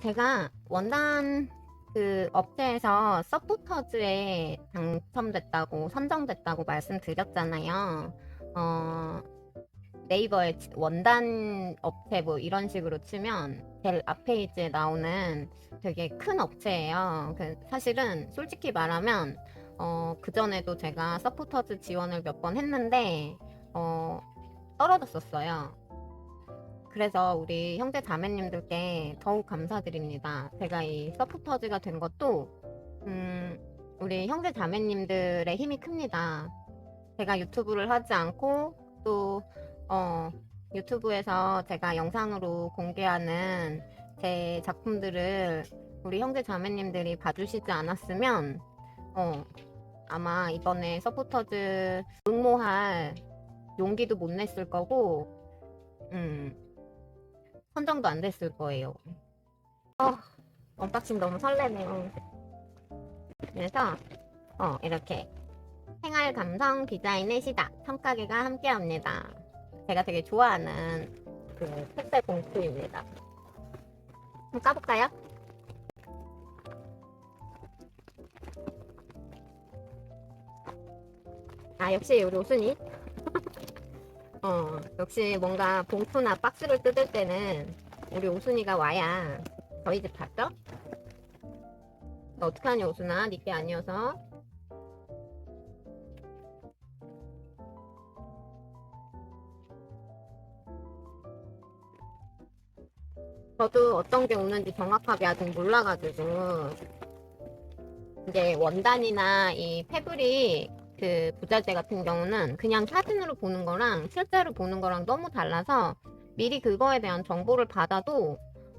제가 원단 그 업체에서 서포터즈에 당첨됐다고 선정됐다고 말씀드렸잖아요. 어, 네이버에 치- 원단 업체 뭐 이런 식으로 치면 제일 앞 페이지에 나오는 되게 큰 업체예요. 그 사실은 솔직히 말하면 어, 그 전에도 제가 서포터즈 지원을 몇 번 했는데 어, 떨어졌었어요. 그래서 우리 형제 자매님들께 더욱 감사드립니다. 제가 이 서포터즈가 된 것도 음, 우리 형제 자매님들의 힘이 큽니다. 제가 유튜브를 하지 않고 또 어, 유튜브에서 제가 영상으로 공개하는 제 작품들을 우리 형제 자매님들이 봐주시지 않았으면 어, 아마 이번에 서포터즈 응모할 용기도 못 냈을 거고 음, 선정도 안 됐을 거예요. 어, 언박싱 너무 설레네요. 그래서 어, 이렇게 생활 감성 디자인의 시다 청가게가 함께합니다. 제가 되게 좋아하는 그 택배 봉투입니다. 한번 까볼까요? 아 역시 우리 오순이 어 역시 뭔가 봉투나 박스를 뜯을 때는 우리 오순이가 와야 저희 집 갔죠? 너 어떡하니 오순아? 니게 아니어서. 저도 어떤 게 오는지 정확하게 아직 몰라가지고. 이제 원단이나 이 패브릭 그 부자재 같은 경우는 그냥 사진으로 보는 거랑 실제로 보는 거랑 너무 달라서 미리 그거에 대한 정보를 받아도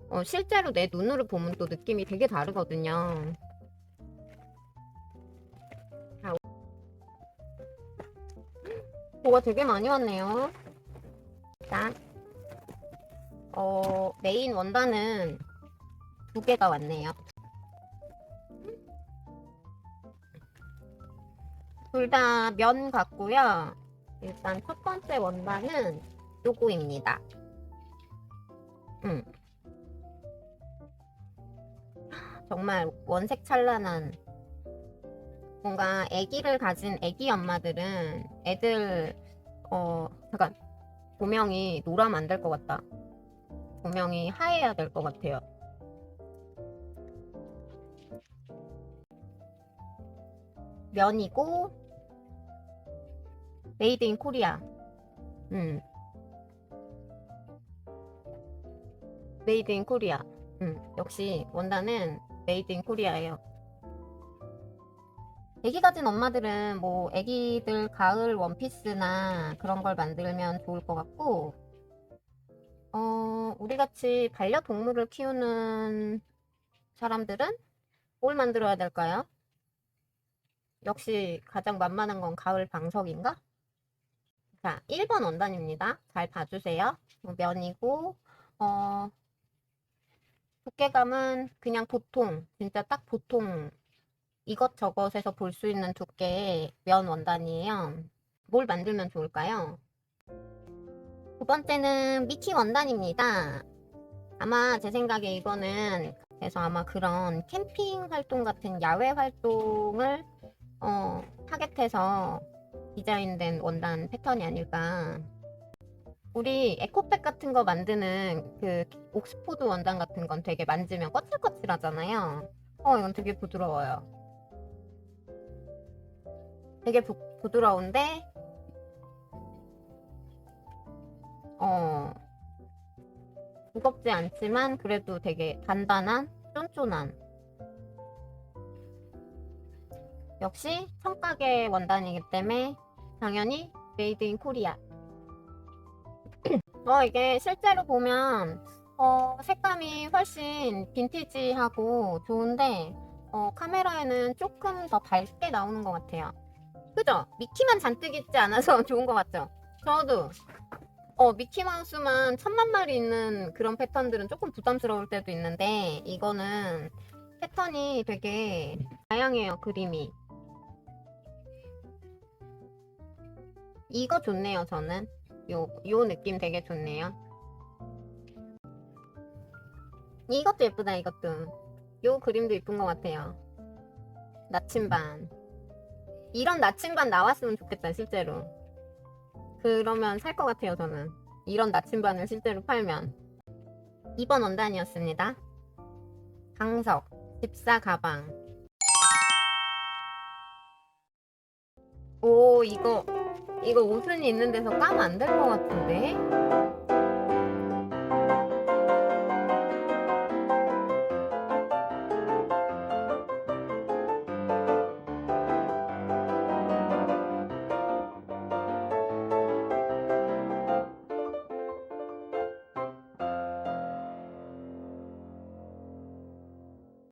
어, 실제로 내 눈으로 보면 또 느낌이 되게 다르거든요. 자, 뭐가 되게 많이 왔네요. 자, 어, 메인 원단은 두 개가 왔네요. 둘 다 면 같고요. 일단 첫 번째 원단은 요거입니다. 음. 정말 원색 찬란한 뭔가 아기를 가진 아기 엄마들은 애들 어 잠깐 조명이 노라면 안 될 것 같다. 조명이 하얘야 될 것 같아요. 면이고 메이드 인 코리아. 음. 메이드 인 코리아. 음. 역시 원단은 메이드 인 코리아예요. 애기 가진 엄마들은 뭐 애기들 가을 원피스나 그런 걸 만들면 좋을 것 같고 어, 우리 같이 반려동물을 키우는 사람들은 뭘 만들어야 될까요? 역시 가장 만만한 건 가을 방석인가? 자, 1번 원단입니다. 잘 봐주세요. 면이고, 어, 두께감은 그냥 보통, 진짜 딱 보통 이것저것에서 볼 수 있는 두께의 면 원단이에요. 뭘 만들면 좋을까요? 두 번째는 미키 원단입니다. 아마 제 생각에 이거는 그래서 아마 그런 캠핑 활동 같은 야외 활동을 어, 타겟해서 디자인된 원단 패턴이 아닐까. 우리 에코백 같은 거 만드는 그 옥스포드 원단 같은 건 되게 만지면 거칠거칠하잖아요. 어, 이건 되게 부드러워요. 되게 부, 부드러운데, 어, 무겁지 않지만 그래도 되게 단단한, 쫀쫀한. 역시 청가게 원단이기 때문에 당연히 메이드 인 코리아. 어, 이게 실제로 보면 어, 색감이 훨씬 빈티지하고 좋은데 어, 카메라에는 조금 더 밝게 나오는 것 같아요. 그죠? 미키만 잔뜩 있지 않아서 좋은 것 같죠? 저도 어, 미키마우스만 천만 마리 있는 그런 패턴들은 조금 부담스러울 때도 있는데 이거는 패턴이 되게 다양해요, 그림이. 이거 좋네요, 저는. 요, 요 느낌 되게 좋네요. 이것도 예쁘다 이것도. 요 그림도 예쁜 것 같아요. 나침반. 이런 나침반 나왔으면 좋겠다 실제로. 그러면 살 것 같아요 저는. 이런 나침반을 실제로 팔면. 2번 원단이었습니다. 강석 집사 가방. 오 이거 이거 옷순이 있는 데서 까면 안 될 것 같은데